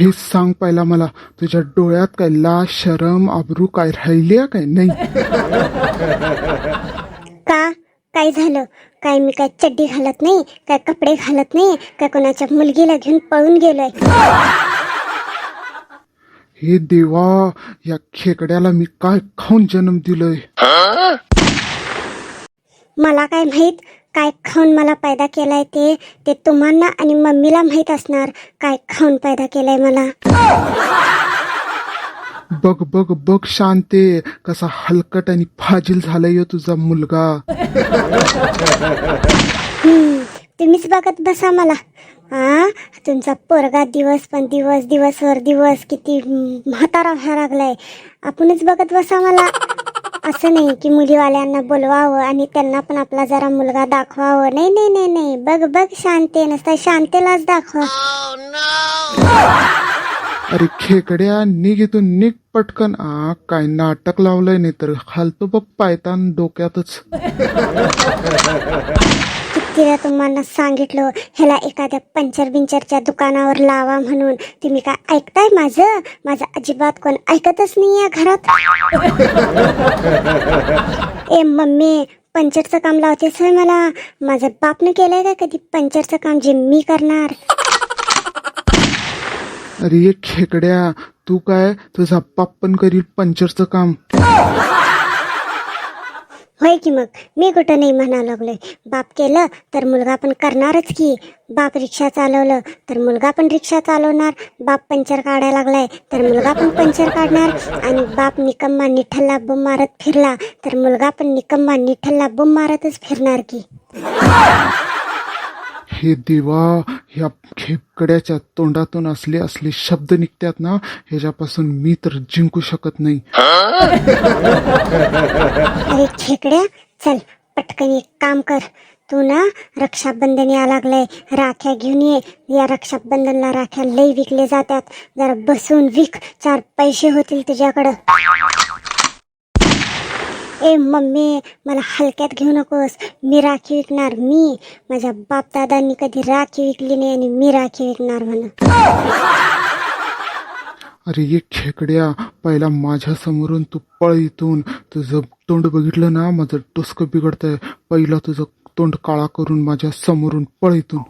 हे सांग पहिला मला तुझ्या डोळ्यात काय लाज शरम आबरू काय राहिली काय? नाही. का? काय झालं? काय मी काय चड्डी घालत नाही? काय कपडे घालत नाही? काय कोणाच्या मुलगीला घेऊन पळून गेलोय? हे देवा या खेकड्याला मी काय खाऊन जन्म दिलोय? मला काय माहीत? काय खाऊन मला पैदा केलाय ते ते तुम्हाला आणि मम्मीला माहीत असणार काय खाऊन पैदा केलाय मला. बघ बघ बघ शांते कसा हलकट आणि फाजील झालाय तुझा मुलगा. हम्म, तुम्हीच बघत बसा मला. हा तुमचा पोरगा दिवस पण दिवस दिवसवर दिवस किती म्हातारा व्हायला लागलाय. आपणच बघत बसा मला. असं नाही की मुलीवाल्यांना बोलवावं आणि त्यांना पण आपला जरा मुलगा दाखवावं. नाही नाही नाही नाही. बघ बघ शांते नसता शांतेलाच दाखवा. अरे खेकड्या निघ इथून निघ पटकन. आ काय नाटक लावलंय नाही तर खालतो बघ पायतान डोक्यातच. कितीदा तुम्हाला सांगितलं ह्याला एखाद्या पंचर बिंचरच्या दुकानावर लावा म्हणून. तुम्ही काय ऐकताय माझं? माझं अजिबात कोण ऐकतच नाही या घरात. ए मम्मी पंचरचं काम लावतेस होय मला? माझ्या बापनं केलंय का कधी पंचरचं काम जे मी करणार? अरे खेकड्या तू काय? तुझा बाप पण करील पंचरचं काम? होय की मग? मी कुठं नाही म्हणा लागलोय. बाप केलं तर मुलगा पण करणारच की. बाप रिक्षा चालवलं तर मुलगा पण रिक्षा चालवणार. बाप पंचर काढायला लागलाय तर मुलगा पण पंचर काढणार. आणि बाप निकम्मा निठल्ला बुम मारत फिरला तर मुलगा पण निकम्मा निठल्ला बुम मारतच फिरणार की. हे देवा ह्या खेकड्याच्या तोंडातून असले असले शब्द निघतात ना ह्याच्यापासून मी तर जिंकू शकत नाही. अरे खेकड्या चल पटकन एक काम कर. तू ना रक्षाबंधन या लागलंय. राख्या घेऊन ये. या रक्षाबंधनला राख्या लई विकले जातात. जरा बसून विक. चार पैसे होतील तुझ्याकडं. ए मम्मी मला हलक्यात घेऊ नकोस. मी राखी विकणार. मी. माझ्या बाप दादांनी कधी राखी विकली नाही आणि मी राखी विकणार म्हणा. अरे ये खेकड्या. पहिला माझ्या समोरून तू पळ इथून. तुझं तोंड बघितलं ना? माझं डोसकं बिघडतंय. पहिला तुझं तोंड काळा करून माझ्या समोरून पळ इथून.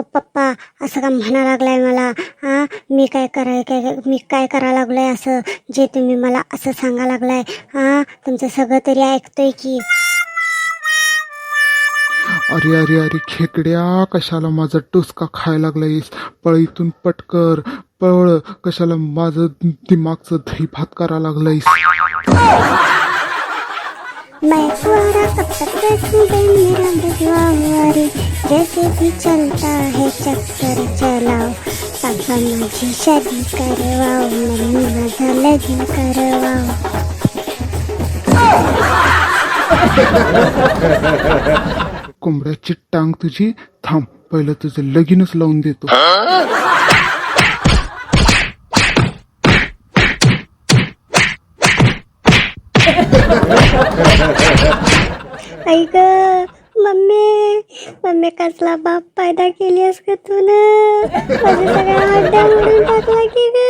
पप्पा असं का म्हणा लागलाय मला? हा मी काय कराय काय मी काय करा लागलोय असं? जे तुम्ही मला असं सांगा लागलाय. हा तुमचं सगळं तरी ऐकतोय की. अरे अरे अरे खेकड्या कशाला माझा टोचका खायला लागलायस? पळ इथून पटकर. पळ कशाला माझं दिमागचं दही भात करा लागलायस मैं फुहारा कब तक रखूं मेरा बुझवारे जैसे भी चलता है चक्कर चलाओ पापा माझी शादी करवाओ मम्मी माझा लग्न करवाओ। कोंबड्याची टांग तुझी थांब पहिलं तुझं लगीनच लावून देतो. ऐक मम्मी मम्मी कसला बाप पैदा केलीस का तू ना माझ्या टाकला की ग?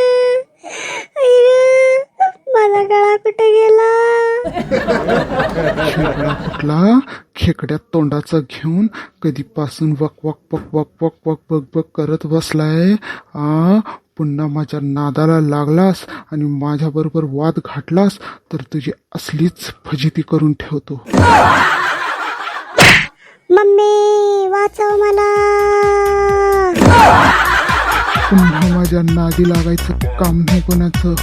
माझा गळा कुठे गेला? कुठला? खेकड्या तोंडाचा घेऊन कधीपासून वक वक वक वक वक वक बक बक करत बसलाय? आ पुन्हा माझ्या नादाला लागलास आणि माझ्या बरोबर वाद घाटलास तर तुझी असलीच फजिती करून ठेवतो. मम्मी वाचव मला. पुन्हा माझ्या नादी लागायचं काम नाही कोणाचं.